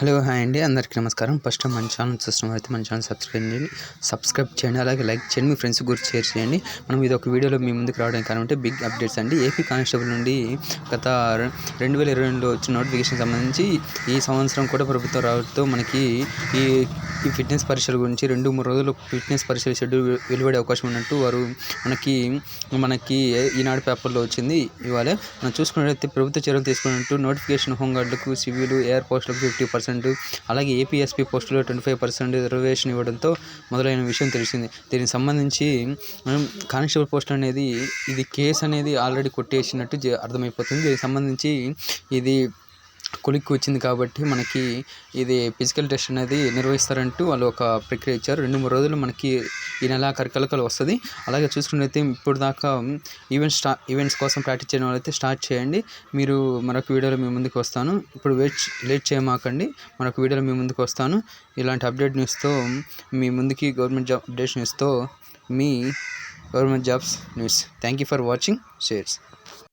Hello hi అండి. అందరికీ నమస్కారం. ఫస్ట్ మన ఛానల్ సిస్టమ్ అయితే మన ఛానల్ సబ్స్క్రైబ్ చేయండి. సబ్స్క్రైబ్ చేయండి అలాగే లైక్ చేయండి మీ ఫ్రెండ్స్ గురించి షేర్ చేయండి. మనం ఇది ఒక వీడియోలో మీ ముందుకు రావడానికి కారణం అంటే బిగ్ అప్డేట్స్ అండి. ఏపీ కానిస్టేబుల్ నుండి గత రెండు వేల ఇరవై రెండులో వచ్చిన నోటిఫికేషన్ సంబంధించి ఈ సంవత్సరం కూడా ప్రభుత్వం రావడంతో మనకి ఈ ఈ ఫిట్నెస్ పరీక్షల గురించి రెండు మూడు రోజులు ఫిట్నెస్ పరీక్షల షెడ్యూల్ వెలువడే అవకాశం ఉన్నట్టు వారు మనకి మనకి ఈనాడు పేపర్లో వచ్చింది. ఇవాళ మనం చూసుకున్నట్లయితే ప్రభుత్వ చర్యలు తీసుకున్నట్టు నోటిఫికేషన్ హోంగార్డులకు సివిల్ ఎయిర్ పోస్టులకు ఫిఫ్టీ పర్సెంట్ అలాగే ఏపీఎస్పీ పోస్టులో ట్వంటీ ఫైవ్ పర్సెంట్ రిజర్వేషన్ ఇవ్వడంతో మొదలైన విషయం తెలిసింది. దీనికి సంబంధించి మనం కానిస్టేబుల్ పోస్ట్ అనేది ఇది కేసు అనేది ఆల్రెడీ కొట్టేసినట్టు అర్థమైపోతుంది. దీనికి సంబంధించి ఇది కొలిక్కి వచ్చింది కాబట్టి మనకి ఇది ఫిజికల్ టెస్ట్ అనేది నిర్వహిస్తారంటూ వాళ్ళు ఒక ప్రక్రియ ఇచ్చారు. రెండు మూడు రోజులు మనకి ఈ నెల కరికలకలు వస్తుంది. అలాగే చూసుకున్నట్లయితే ఇప్పుడు దాకా ఈవెంట్స్ స్టా ఈవెంట్స్ కోసం ప్రాక్టీస్ చేయడం వాళ్ళైతే స్టార్ట్ చేయండి. మీరు మరొక వీడియోలో మీ ముందుకు వస్తాను. ఇప్పుడు వెయిట్ లేట్ చేయమాకండి. మరొక వీడియోలో మీ ముందుకు వస్తాను. ఇలాంటి అప్డేట్ న్యూస్తో మీ ముందుకి గవర్నమెంట్ జాబ్ అప్డేట్ న్యూస్తో మీ government jobs news. Thank you for watching. Shares.